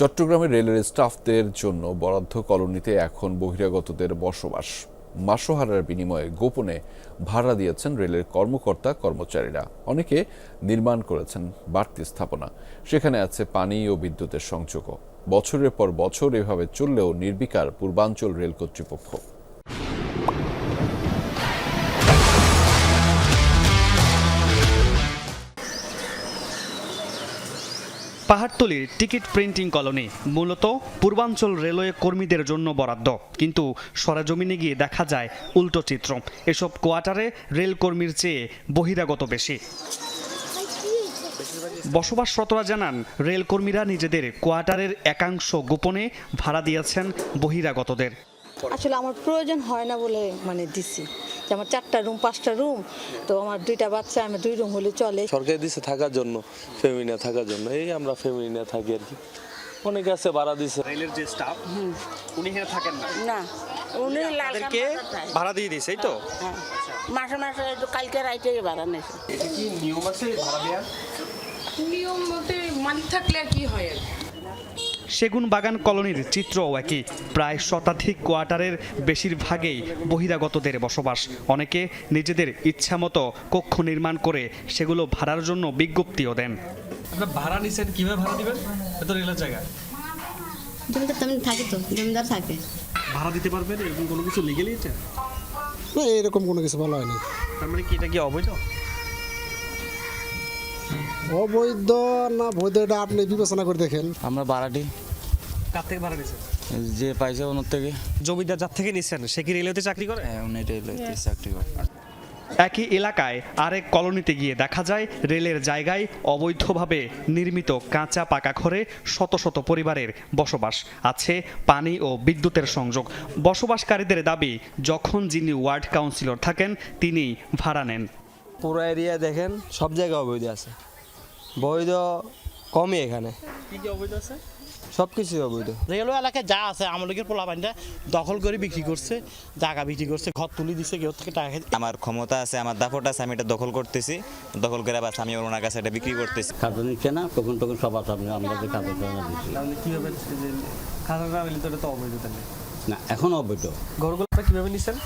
চট্টগ্রামের রেলের স্টাফদের জন্য বরাদ্দ কলোনিতে এখন বহিরাগতদের বসবাস। মাসোহারার বিনিময়ে গোপনে ভাড়া দিয়েছেন রেলের কর্মকর্তা, কর্মচারীরা। অনেকে নির্মাণ করেছেন বাড়তি স্থাপনা। সেখানে আছে পানি ও বিদ্যুতের সংযোগও। বছরের পর বছর এভাবে চললেও নির্বিকার পূর্বাঞ্চল রেল কর্তৃপক্ষ। পাহাড়তলির টিকিট প্রিন্টিং কলোনি, মূলত পূর্বাঞ্চল রেলওয়ে কর্মীদের জন্য বরাদ্দ। কিন্তু সরাজমিনে গিয়ে দেখা যায় উল্টো চিত্র। এসব কোয়ার্টারে রেল কর্মীর চেয়ে বহিরাগত বেশি। বসবাসরতরা জানান, রেল কর্মীরা নিজেদের কোয়ার্টারের একাংশ গোপনে ভাড়া দিয়েছেন বহিরাগতদের। আসলে আমার প্রয়োজন হয় না বলে মানে দিছি। যে আমার চারটা রুম পাঁচটা রুম তো আমার দুইটা বাচ্চা আমি দুই রুম হলে চলে। সরকারি দিছে থাকার জন্য ফ্যামিলি থাকার জন্য। এই আমরা ফ্যামিলি নিয়ে থাকি আর কি। অনেকে আছে ভাড়া দিছে। রেলের যে স্টাফ উনি এখানে থাকেন না? না উনি লাল তাদেরকে ভাড়া দিয়ে দিয়েছে এই তো? মাসে মাসে একটু কালকে রাইতে ভাড়া নিয়েছে। এটা কি নিয়ম আছে ভাড়া দেওয়ার? নিয়ম মতে মালিক থাকলে আর কি হয় আর কি। সেগুন বাগান কলোনির চিত্রও একই। প্রায় শতাধিক কোয়ার্টারের বেশিরভাগেই বহিরাগতদের বসবাস। অনেকে নিজেদের ইচ্ছামতো কক্ষ নির্মাণ করে সেগুলো ভাড়ার জন্য বিজ্ঞপ্তিও দেন। আপনার ভাড়া নিছেন কীভাবে ভাড়া দিবেন? এত রেলের জায়গা। জমিদার তেমনি থাকে তো জমিদার থাকে। ভাড়া দিতে পারবেন? এরকম কোনো কিছু লিগেলি এটা না এরকম কোনো কিছু বলা হয়নি। তার মানে কি এটা কি অবৈধ? অবৈধ না বৈধ এটা আপনি বিবেচনা করে দেখেন। আমরা ভাড়াটি কার থেকে ভাড়া নিছেন? যে পাইছে ওনার থেকে। জমিদার যার থেকে নিছেন সে কি রেলওয়েতে চাকরি করে? হ্যাঁ, উনি লইতে চাকরি করে। একই এলাকায় আরেক কলোনিতে গিয়ে দেখা যায় রেলের জায়গায় অবৈধভাবে নির্মিত কাঁচা পাকা ঘরে শত শত পরিবারের বসবাস আছে পানি ও বিদ্যুতের সংযোগ। বসবাসকারীদের দাবি যখন যিনি ওয়ার্ড কাউন্সিলর থাকেন তিনি ভাড়া নেন। পুরো এরিয়া দেখেন সব জায়গায় অবৈধ আছে। বৈধ কমই এখানে। কি কি অবৈধ আছে? সব কিছুই অবৈধ। রেলওয়ে এলাকায় যা আছে আমলকের পোলা পানিটা দখল করে বিক্রি করছে জায়গা বিক্রি করছে ঘর তুলে দিছে কেউ থেকে টাকা আমার ক্ষমতা আছে আমার দাপট আছে আমি এটা দখল করতেছি। দখল করে বাস আমি ওনার কাছে এটা বিক্রি করতেছি। খাদ্য নিচ্ছে না তখন তখন সবার সামনে আমরা যে খাতা দিচ্ছি। তাহলে কীভাবে যে না তো অবৈধ না এখন অবৈধ। ঘরগুলো কীভাবে নিছেন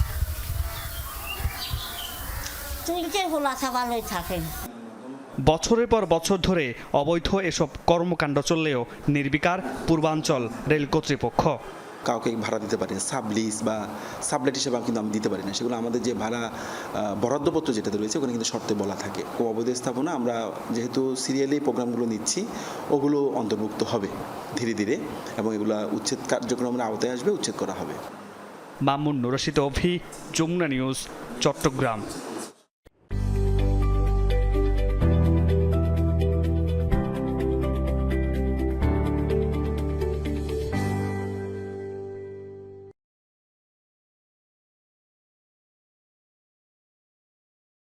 হোলা বছরের পর বছর ধরে অবৈধ এসব কর্মকাণ্ড চললেও নির্বিকার পূর্বাঞ্চল রেল কর্তৃপক্ষ। কাউকে ভাড়া দিতে পারি না সাবলিস বা সাবলেট হিসেবে কিন্তু আমি দিতে পারি না। সেগুলো আমাদের যে ভাড়া বরাদ্দপত্র যেটাতে রয়েছে ওখানে কিন্তু শর্তে বলা থাকে। ও অবৈধ স্থাপনা আমরা যেহেতু সিরিয়ালি প্রোগ্রামগুলো নিচ্ছি ওগুলো অন্তর্ভুক্ত হবে ধীরে ধীরে এবং এগুলো উচ্ছেদ কার্যক্রমের আওতায় আসবে উচ্ছেদ করা হবে। মামুন নুরশিদ অভি যমুনা নিউজ চট্টগ্রাম।